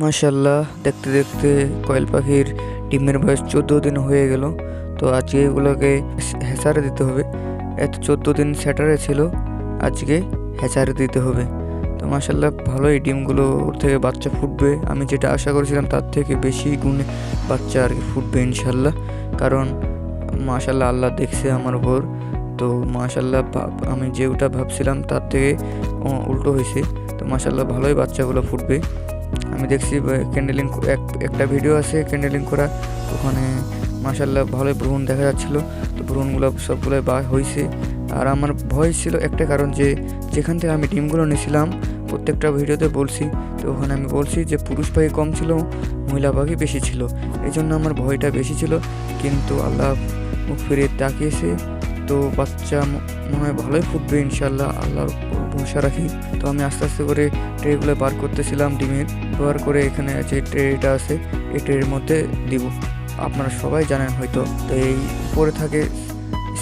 মাশাল্লাহ দেখতে দেখতে কয়েল পাখির ডিমের বয়স চোদ্দ দিন হয়ে গেল। তো আজকে এগুলোকে হেসারে দিতে হবে। এত চোদ্দ দিন স্যাটারে ছিল, আজকে হেসারে দিতে হবে। তো মাশাল্লাহ ভালোই ডিমগুলো ওর থেকে বাচ্চা ফুটবে। আমি যেটা আশা করেছিলাম, তার থেকে বেশি গুণে বাচ্চা আর কি ফুটবে ইনশাল্লাহ কারণ মাশাল্লাহ আল্লাহ দেখছে আমার উপর। তো মাশাল্লাহ আমি যেটা ভাবছিলাম, তার থেকে উল্টো হয়েছে। তো মাশাল্লাহ ভালোই বাচ্চাগুলো ফুটবে। আমি দেখছি ক্যান্ডেলিং একটা ভিডিও আছে ক্যান্ডেলিং করা। ওখানে মাশাল্লাহ ভালোই ভ্রমণ দেখা যাচ্ছিল। তো ভ্রমণগুলো সবগুলো বা হয়েছে আর আমার ভয় ছিল একটা কারণ যে, যেখান থেকে আমি ডিমগুলো নিয়েছিলাম, প্রত্যেকটা ভিডিওতে বলছি। তো ওখানে আমি বলছি যে, পুরুষ পাখি কম ছিল, মহিলা পাখি বেশি ছিল। এই জন্য আমার ভয়টা বেশি ছিল। কিন্তু আল্লাহ মুখ ফিরে তাকিয়েছে। তো বাচ্চা মনে হয় ভালোই ফুটবে ইনশাল্লাহ আল্লাহর ভরসা রাখি। তো আমি আস্তে আস্তে করে ট্রেগুলো বার করতেছিলাম ডিমের। বার করে এখানে যে ট্রেটা আছে, এই ট্রের মধ্যে দিব। আপনারা সবাই জানেন হয়তো, তো এই উপরে থাকে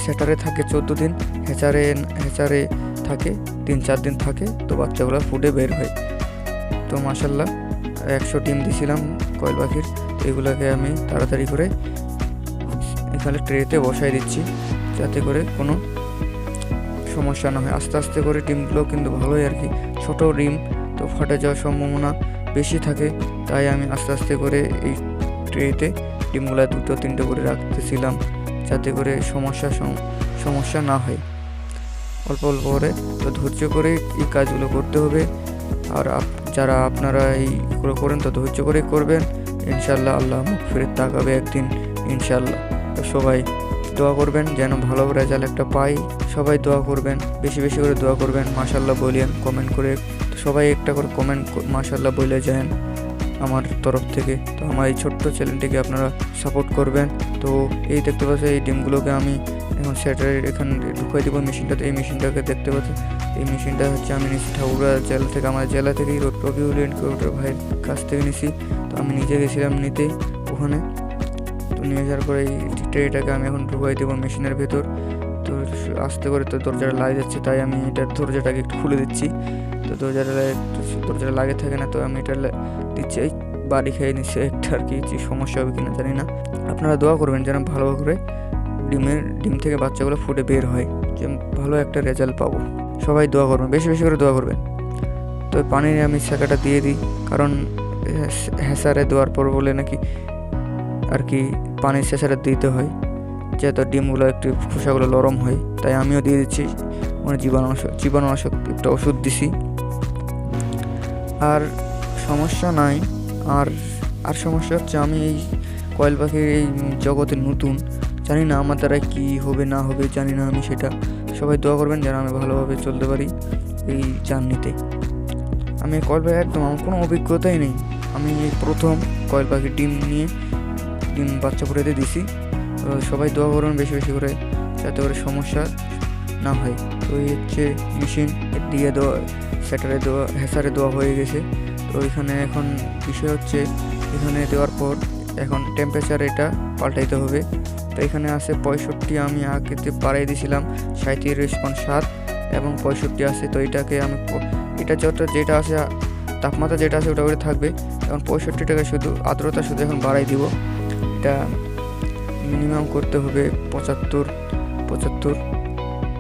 সেটারে থাকে চোদ্দ দিন, হেচারে হেচারে থাকে, তিন চার দিন থাকে, তো বাচ্চাগুলো ফুটে বের হয়। তো মাসাল্লাহ একশো ডিম দিছিলাম কয়েল পাখির, এগুলোকে আমি তাড়াতাড়ি করে এখানে ট্রেতে বসাই দিচ্ছি। যাতে করে কোনো সমস্যা না হয়। আস্তে আস্তে করে ডিমগুলো কিন্তু ভালোই আর কি। ছোটো ডিম তো ফাটে যাওয়ার সম্ভাবনা বেশি থাকে। তাই আমি আস্তে আস্তে করে এই ট্রেতে ডিমগুলো দুটো, তিনটে করে রাখতেছিলাম যাতে করে সমস্যা সম- সমস্যা না হয়। অল্প অল্প করে তো ধৈর্য করে এই কাজগুলো করতে হবে। আর যারা আপনারা এইগুলো করেন তো ধৈর্য করে করবেন। ইনশাল্লাহ আল্লাহ মুখ ফিরে তাকাবে একদিন ইনশাল্লাহ সবাই দোয়া করবেন, যেন ভালো রেজাল্ট একটা পাই। সবাই দোয়া করবেন, বেশি বেশি করে দোয়া করবেন। মাশাল্লাহ বলিয়েন কমেন্ট করে সবাই একটা করে কমেন্ট মাশাল্লাহ বলে যান আমার তরফ থেকে। তো আমার এই ছোট্ট চ্যানেলটিকে আপনারা সাপোর্ট করবেন। তো এই দেখতে পাচ্ছেন, এই ডিমগুলোকে আমি এখন স্যাটারে এখানে ঢুকাই দেবো মেশিনটাতে। এই মেশিনটাকে দেখতে পাচ্ছি এই মেশিনটা হচ্ছে আমি নিচ্ছি ঠাকুরা জেলা থেকে আমার জেলা থেকেই রবিউল ইনকিউবেটর ভাইয়ের কাছ থেকে নিছি তো আমি নিজে গেছিলাম নিতে ওখানে। নিয়ে যাওয়ার পরে এই ট্রেটাকে আমি এখন ঢুকাই দেবো মেশিনের ভেতর। তো আস্তে করে তো দরজাটা লাগে যাচ্ছে, তাই আমি এটার দরজাটাকে একটু খুলে দিচ্ছি। তো দরজাটা দরজাটা লাগে থাকে না, তো আমি এটা দিচ্ছি, এই বাড়ি খেয়ে নিচ্ছে, একটা আর কি সমস্যা হবে কিনা জানি না। আপনারা দোয়া করবেন যেন ভালো করে ডিমের, ডিম থেকে বাচ্চাগুলো ফুটে বের হয়, যে ভালো একটা রেজাল্ট পাবো। সবাই দোয়া করবেন, বেশি বেশি করে দোয়া করবেন। তো পানির আমি শাঁকাটা দিয়ে দিই, কারণ হ্যাস- হ্যাসারে দেওয়ার পর বলে নাকি আর কি পানির শেষারে দিতে হয়, যেহেতু ডিমগুলো একটু খোসাগুলো নরম হয়, তাই আমিও দিয়ে দিচ্ছি। মানে জীবাণুনাশক জীবাণুনাশক একটা ওষুধ দিছি। আর সমস্যা নাই। আর আর সমস্যা হচ্ছে আমি এই কয়েল পাখির এই জগতে নতুন। জানি না আমার দ্বারা কী হবে, না হবে, জানি না আমি সেটা। সবাই দোয়া করবেন যেন আমি ভালোভাবে চলতে পারি এই জার্নিতে। আমি কয়েল পাখি একদম, আমার কোনো অভিজ্ঞতাই নেই। আমি প্রথম কয়েল পাখির ডিম নিয়ে ডিম বাচ্চা ফুটাতে দিছি। তো সবাই দোয়া করবেন বেশি বেশি করে যাতে করে সমস্যা না হয়। তো এই হচ্ছে মেশিন দিয়ে দেওয়া স্যাটারে দেওয়া হ্যাসারে দেওয়া হয়ে গেছে। তো এখানে এখন বিষয় হচ্ছে, এখানে দেওয়ার পর এখন টেম্পারেচার এটা পাল্টাইতে হবে। তো এখানে আছে পঁয়ষট্টি, আমি আগেতে বাড়াই দিয়েছিলাম সাঁত্রিশ পয়েন্ট সাত এবং পঁয়ষট্টি আছে। তো এটাকে আমি এটা যত যেটা আছে, তাপমাত্রা যেটা আছে ওটা ওটা থাকবে। এখন পঁয়ষট্টি টাকা শুধু আর্দ্রতা শুধু এখন বাড়াই দিব। এটা মিনিমাম করতে হবে পঁচাত্তর পঁচাত্তর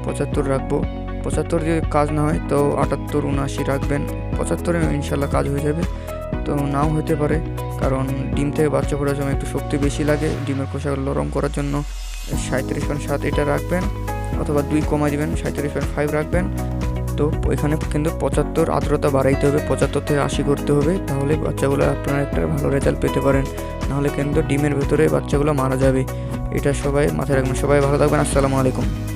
পঁচাত্তর রাখব। পঁচাত্তর যদি কাজ না হয়, তো আটাত্তর, উনআশি রাখবেন। পঁচাত্তরে ইনশাল্লাহ কাজ হয়ে যাবে। তো নাও হতে পারে, কারণ ডিম থেকে বাচ্চা ফোটার সময় একটু শক্তি বেশি লাগে ডিমের খোসাগুলো নরম করার জন্য। সাঁত্রিশ পয়েন্ট সাত এটা রাখবেন, অথবা দুই কমাই দিবেন সাঁত্রিশ পয়েন্ট ফাইভ রাখবেন। তো এখানে কিন্তু পঁচাত্তর আর্দ্রতা বাড়াইতে হবে, পঁচাত্তর থেকে আশি করতে হবে, তাহলে বাচ্চাগুলো আপনারা একটা ভালো রেজাল্ট পেতে পারেন। নাহলে কিন্তু ডিমের ভেতরে বাচ্চাগুলো মারা যাবে। এটা সবাই মাথায় রাখবেন। সবাই ভালো থাকবেন। আসসালামু আলাইকুম।